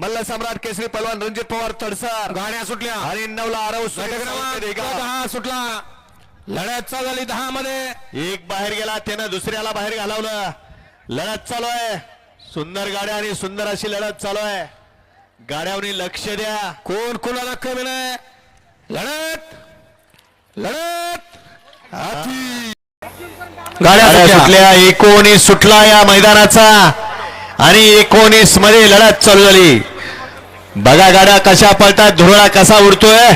मल्ल सम्राट केसरी पलवान रणजित पवार तडसर. गाड्या सुटल्या. आणि नवला आरव दहा सुटला. लढत चालू झाली दहा मध्ये एक बाहेर गेला त्यानं दुसऱ्याला बाहेर घालवलं. लढत चालू आहे. सुंदर गाड्या आणि सुंदर अशी लढत चालू आहे. गाड्यावरी लक्ष द्या. कोण कोणाला कमी नाही? लढत लढत. हाती. गाड्या. सुटल्या. एकोणीस सुटला या मैदानाचा. आणि एकोणीसमध्ये लढत चालू झाली. बघा गाड्या कशा पळतात धुरळा कसा उडतोय.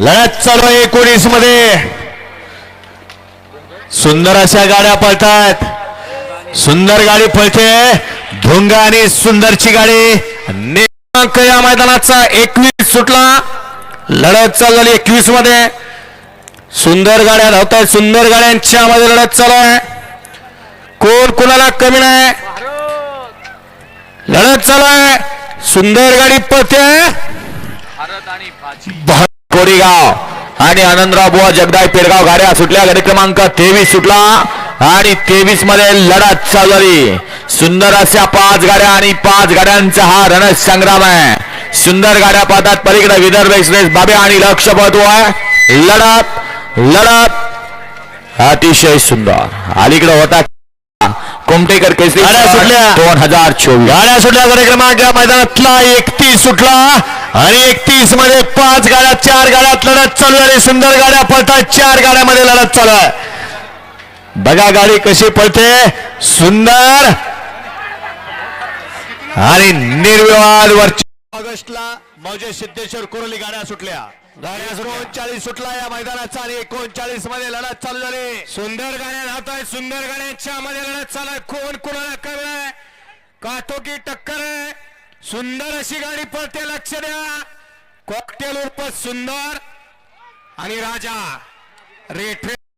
लढत चालू आहे एकोणीसमध्ये. सुंदर अशा गाड्या पळतात. सुंदर गाडी पळते. धोंगा आणि सुंदरची गाडी. नेमक या मैदानाचा एकवीस सुटला. लढत चालू झाली एकवीसमध्ये. सुंदर गाड्या धावत आहेत सुंदर गाड्यांच्या मध्ये लढत चालू आहे. कोण कोणाला कमी नाही? लढत चालू आहे. सुंदर गाडी पळते. कोरेगाव आणि आनंदराव बुवा जगदाय पेडगाव गाड्या सुटल्या. गाडी क्रमांक तेवीस सुटला आणि तेवीसमध्ये लढत चालू झाली. सुंदर अशा पाच गाड्या आणि पाच गाड्यांचा हा रणसंग्राम आहे. सुंदर गाड्या पाहतात. पलीकडे विदर्भ एक्सप्रेस बाबे आणि लक्ष पळतो आहे. लढत लढत. अतिशय सुंदर. अलीकडे होता कोमटेकर केसरी गाड्या सुटल्या. दोन हजार चोवीस गाड्या सुटल्या गाडी क्रमांक या मैदानातला एकतीस सुटला आणि एकतीसमध्ये पाच गाड्या चार गाड्यात लढत चालू आहे सुंदर गाड्या पळतात चार गाड्यामध्ये लढत चालू आहे बघा गाडी कशी पळते सुंदर आणि निर्विवाद वरची ऑगस्टला मौजे सिद्धेश्वर कुरली गाड्या सुटल्या. गाड्या एकोणचाळीस सुटला या मैदानाचा आणि एकोणचाळीसमध्ये लढत चालू झाली. सुंदर गाड्या धावत आहेत सुंदर गाड्यांच्या मध्ये लढत चालू आहे. कोण कोणाला आहे काटोकी टक्कर आहे. सुंदर अशी गाडी पळते लक्ष द्या. कॉकटेल उर्फ सुंदर आणि राजा. रेठे